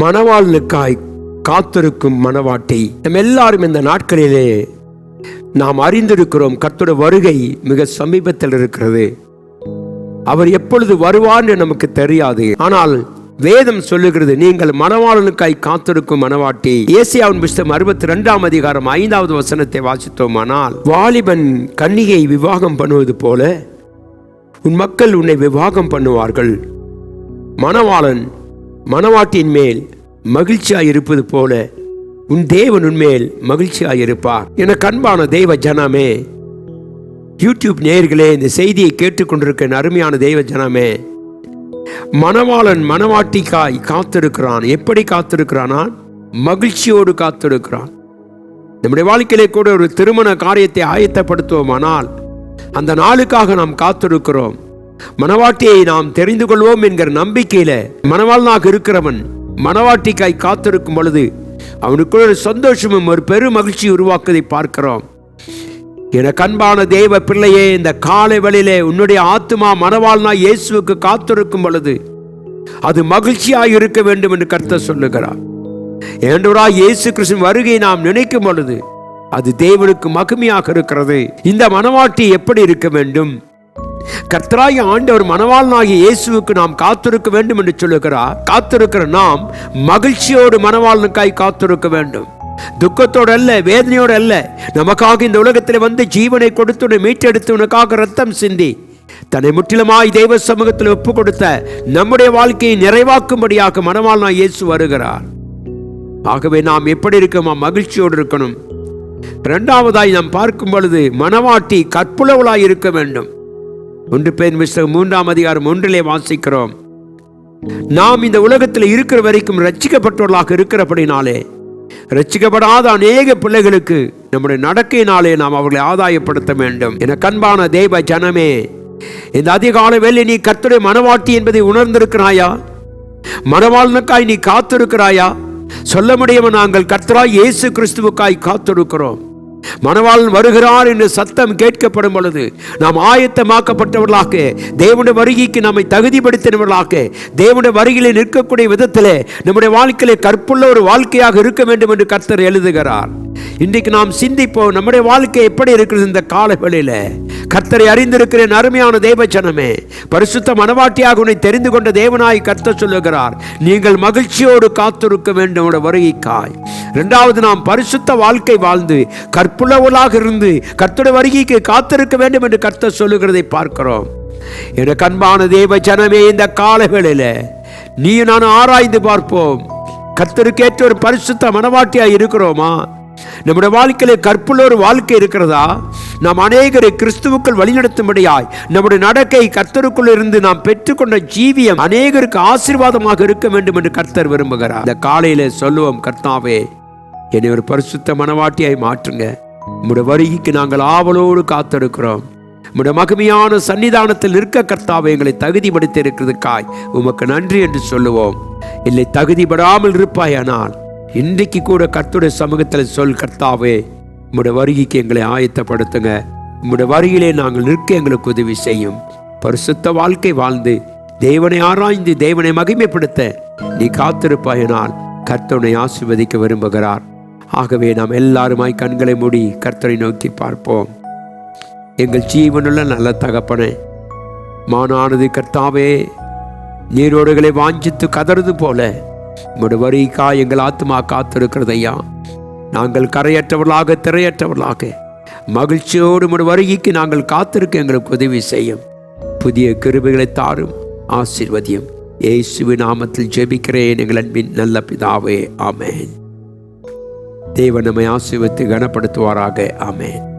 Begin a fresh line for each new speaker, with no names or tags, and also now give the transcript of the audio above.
மணவாளனுக்காய் காத்திருக்கும் மணவாட்டி. நம்ம எல்லாரும் இந்த நாட்களிலே நாம் அறிந்திருக்கிறோம் கத்தோட வருகை மிக சமீபத்தில் இருக்கிறது. அவர் எப்பொழுது வருவார் என்று நமக்கு தெரியாது. ஆனால் வேதம் சொல்லுகிறது நீங்கள் மணவாளனுக்காய் காத்திருக்கும் மணவாட்டி. ஏசியாவின் புஸ்தம் அறுபத்தி ரெண்டாம் அதிகாரம் ஐந்தாவது வசனத்தை வாசித்தோமானால் வாலிபன் கன்னிகை விவாகம் பண்ணுவது போல உன் மக்கள் உன்னை விவாகம் பண்ணுவார்கள். மணவாளன் மணவாட்டியின் மேல் மகிழ்ச்சியாய் இருப்பது போல உன் தேவன் உன்மேல் மகிழ்ச்சியாய் இருப்பார் என கண்பான தெய்வ ஜனமே யூடியூப் நேயர்களே இந்த செய்தியை கேட்டுக்கொண்டிருக்க அருமையான தெய்வ ஜனமே மணவாளன் மணவாட்டிக்காய் காத்திருக்கிறான். எப்படி காத்திருக்கிறானா? மகிழ்ச்சியோடு காத்திருக்கிறான். நம்முடைய வாழ்க்கையிலே கூட ஒரு திருமண காரியத்தை ஆயத்தப்படுத்துவோமானால் அந்த நாளுக்காக நாம் காத்திருக்கிறோம். மணவாட்டியை நாம் தெரிந்து கொள்வோம் என்கிற நம்பிக்கையில மனவாழ்நாக இருக்கிறவன் மணவாட்டிக்காய் காத்திருக்கும் பொழுது அவனுக்குள்ள ஒரு சந்தோஷமும் ஒரு பெரு மகிழ்ச்சி உருவாக்குவதை பார்க்கிறோம். என கண்பான தேவ பிள்ளையே இந்த காலை வழியிலே உன்னுடைய ஆத்துமா மணவாளனா இயேசுவுக்கு காத்திருக்கும் பொழுது அது மகிழ்ச்சியாக இருக்க வேண்டும் என்று கர்த்தர் சொல்லுகிறார். ஏண்டவரா இயேசு கிருஷ்ணன் வருகை நாம் நினைக்கும் பொழுது அது தேவனுக்கு மகிமையாக இருக்கிறது. இந்த மனவாட்டி எப்படி இருக்க வேண்டும்? கர்த்தராய ஆண்டவர் மனவாளனாகிய இயேசுவுக்கு நாம் காத்திருக்க வேண்டும் என்று சொல்லுகிறார். காத்திருக்கிற நாம் மகிழ்ச்சியோடு மனவாளனுக்காய் காத்திருக்க வேண்டும். துக்கத்தோடு அல்ல வேதனையோடு அல்ல நமக்காக இந்த உலகத்தில் வந்து ஜீவனை கொடுத்து மீட்டெடுத்து உனக்காக ரத்தம் சிந்தி. தன்னை முற்றிலுமாய் தெய்வ சமூகத்தில் ஒப்பு கொடுத்த நம்முடைய வாழ்க்கையை நிறைவாக்கும்படியாக மனவாளனாய் இயேசு வருகிறார். ஆகவே நாம் எப்படி இருக்கோமா? மகிழ்ச்சியோடு இருக்கணும். இரண்டாவதாய் நாம் பார்க்கும் பொழுது மனவாட்டி கற்புளவளாய் இருக்க வேண்டும். ஒன்று பேர் புஸ்தகம் மூன்றாம் அதிகாரம் ஒன்றிலே வாசிக்கிறோம். நாம் இந்த உலகத்தில் இருக்கிற வரைக்கும் ரட்சிக்கப்பட்டவர்களாக இருக்கிறபடினாலே ரட்சிக்கப்படாத அநேக பிள்ளைகளுக்கு நம்முடைய நடக்கையினாலே நாம் அவர்களை ஆதாயப்படுத்த வேண்டும். என கண்பான தெய்வ ஜனமே இந்த அதிகால வேலை நீ கர்த்தருடைய மனவாட்டி என்பதை உணர்ந்திருக்கிறாயா? மனவாழ்னுக்காய் நீ காத்திருக்கிறாயா? சொல்ல முடியாம நாங்கள் கர்த்தராய் இயேசு கிறிஸ்துவுக்காய் காத்திருக்கிறோம். மணவாளன் வருகிறார் என்று சத்தம் கேட்கப்படும் பொழுது நாம் ஆயத்தமாக்கப்பட்டவர்களாக தேவனுடைய வருகைக்கு நம்மை தகுதிப்படுத்தினவர்களாக தேவனுடைய வருகையில் நிற்கக்கூடிய விதத்திலே நம்முடைய வாழ்க்கையில கற்புள்ள ஒரு வாழ்க்கையாக இருக்க வேண்டும் என்று கர்த்தர் எழுதுகிறார். இன்றைக்கு நாம் சிந்திப்போம் நம்முடைய வாழ்க்கை எப்படி இருக்கிறது இந்த காலவெளியில்? கர்த்தரை அறிந்திருக்கிறேன் அருமையான தேவச்சனமே பரிசுத்த மனவாட்டியாக உன்னை தெரிந்து கொண்ட தேவனாய் கர்த்தர் சொல்லுகிறார் நீங்கள் மகிழ்ச்சியோடு காத்திருக்க வேண்டும் உடைய வருகைக்காய். ரெண்டாவது நாம் பரிசுத்த வாழ்க்கை வாழ்ந்து கற்புள்ளவளாக இருந்து கர்த்தருடைய வருகைக்கு காத்திருக்க வேண்டும் என்று கர்த்தர் சொல்லுகிறதை பார்க்கிறோம். என கண்பான தேவ ஜனமே இந்த காலங்களில் நீ நான் ஆராய்ந்து பார்ப்போம். கர்த்தருக்கேற்ற ஒரு பரிசுத்த மனவாட்டியாக இருக்கிறோமா? நம்முடைய வாழ்க்கையில கற்புள்ள ஒரு வாழ்க்கை இருக்கிறதா? நாம் அநேகரை கிறிஸ்துவுக்குள் வழிநடத்தும்படியாய் நம்முடைய நடக்கை கர்த்தருக்குள் இருந்து நாம் பெற்றுக்கொண்ட ஜீவியம் அநேகருக்கு ஆசீர்வாதமாக இருக்க வேண்டும் என்று கர்த்தர் விரும்புகிறார். இந்த காலையில சொல்லுவோம் கர்த்தாவே என்னை ஒரு பரிசுத்த மனவாட்டியாய் மாற்றுங்க. உம்முடைய வருகைக்கு நாங்கள் ஆவலோடு காத்திருக்கிறோம். உம்முடைய மகிமையான சன்னிதானத்தில் நிற்க கர்த்தாவை எங்களை தகுதிப்படுத்தி இருக்கிறதுக்காய் உமக்கு நன்றி என்று சொல்லுவோம். இல்லை தகுதிப்படாமல் இருப்பாயானால் இன்றைக்கு கூட கர்த்துடைய சமூகத்தில் சொல் கர்த்தாவே உம்முடைய வருகைக்கு எங்களை ஆயத்தப்படுத்துங்க. உம்முடைய வருகையிலே நாங்கள் நிற்க எங்களுக்கு உதவி செய்யும். பரிசுத்த வாழ்க்கை வாழ்ந்து தேவனை ஆராய்ந்து தேவனை மகிமைப்படுத்த நீ காத்திருப்பாயினால் கர்த்தனை ஆசிர்வதிக்க விரும்புகிறார். ஆகவே நாம் எல்லாருமாய் கண்களை மூடி கர்த்தரை நோக்கி பார்ப்போம். எங்கள் ஜீவனுள்ள நல்ல தகப்பனே மானானது கர்த்தாவே நீரோடுகளை வாஞ்சித்து கதறது போல உங்களோட வரிக்கா எங்கள் ஆத்மா காத்திருக்கிறது ஐயா நாங்கள் கரையற்றவர்களாக திரையற்றவர்களாக மகிழ்ச்சியோடு உங்களோட வருகைக்கு நாங்கள் காத்திருக்க எங்களுக்கு உதவி செய்யும். புதிய கிருபிகளை தாரும் ஆசீர்வதியும். இயேசுவின் நாமத்தில் ஜெபிக்கிறேன் எங்கள் அன்பின் நல்ல பிதாவே ஆமேன். தேவன் நம்மை ஆசீர்வித்து கனப்படுத்துவாராக. ஆமேன்.